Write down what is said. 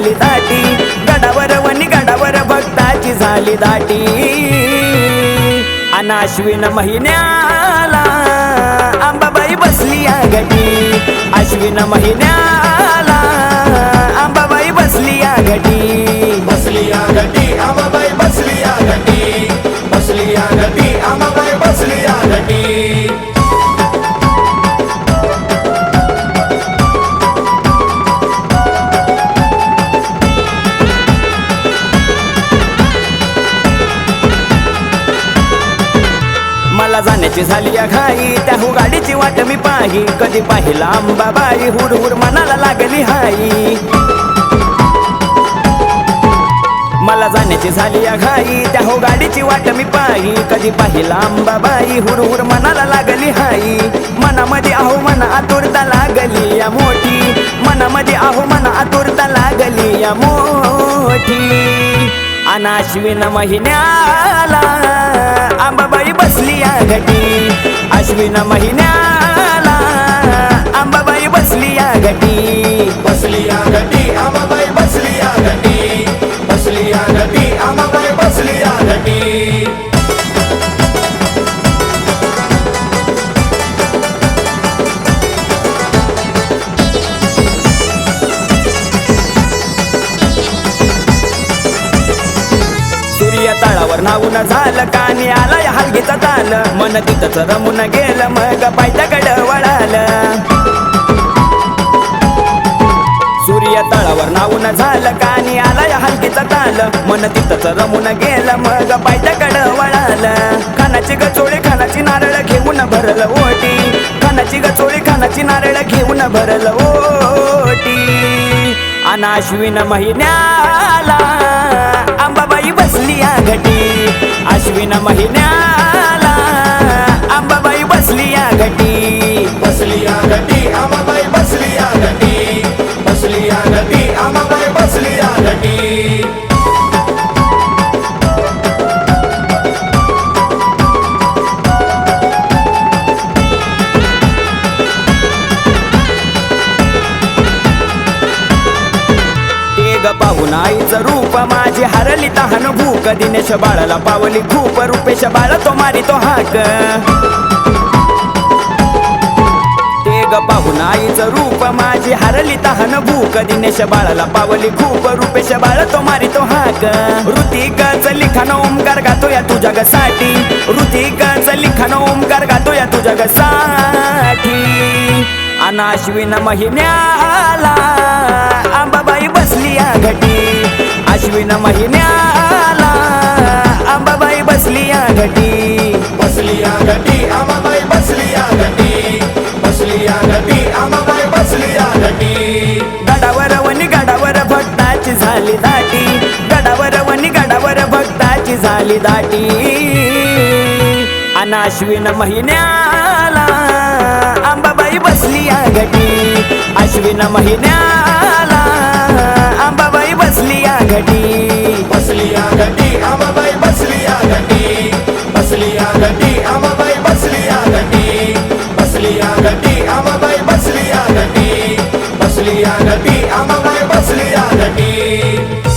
झाली दाटी. गडावर वनी गडावर भक्ताची झाली दाटी. अनाश्विन महिन्याला अंबाबाई बसली आगटी अश्विन महिन्याला जाण्याची झाली या घाई. त्याहू गाडीची वाट मी पाही. कधी पाहिला अंबाबाई हुड हुड मनाला लागली हाई. मला जाण्याची झाली या घाई. त्या हो गाडीची वाट मी पाही. कधी पाहिला अंबाबाई हुडहुड मनाला लागली हाई. मनामध्ये आहो मना आतुरता लागली या मोठी. मनामध्ये आहो मना आतुरता लागली या मोठी. अनाश्विन महिन्याला आंबाबाई बसली या घटी अश्विन महिन्याला आंबाबाई बसली या नाऊन झालं कानी आलाय या हलगीचा ताल. मन तिथंच रमून गेलं मग पायथ्याकडं वळालं. सूर्य तळावर नाऊन झालं कानी आलाय या हलगीचा ताल. मन तिथंच रमून गेलं मग पायथ्याकडं वळालं. खानाची गचोळी खानाची नारळ घेऊन भरलं ओटी. खानाची गचोळी खानाची नारळ घेऊन भरलं ओटी. अनाश्विन महिन्याला अश्विन महिन्याला पाहून आईचं रूप. माझी हरली तहान भूक. दिनेश बाळाला पावली खूप. रुपेश बाळ तो मारी तो हाक. ते ग पाहून आईचं रूप. माझी हरली तहान भूक. दिनेश बाळाला पावली खूप. रुपेश बाळ तो मारी तो हाक. ऋतिकच लिखाण ओमकार गातो या तुझ्या साठी ऋतिकच लिखाण ओमकार गातो या तुझ्या साठी अनाश्विन महिन्याला बसली या गटी आमाबाई बसली या गटी बसली या गटी आमाबाई बसली या गटी गडावर वनी गडावर भक्ताची झाली दाटी. गडावर वनी गडावर भक्ताची झाली दाटी. अनाश्विन महिन्याला अंबाबाई बसली या गटी अश्विन महिन्याला Thank you.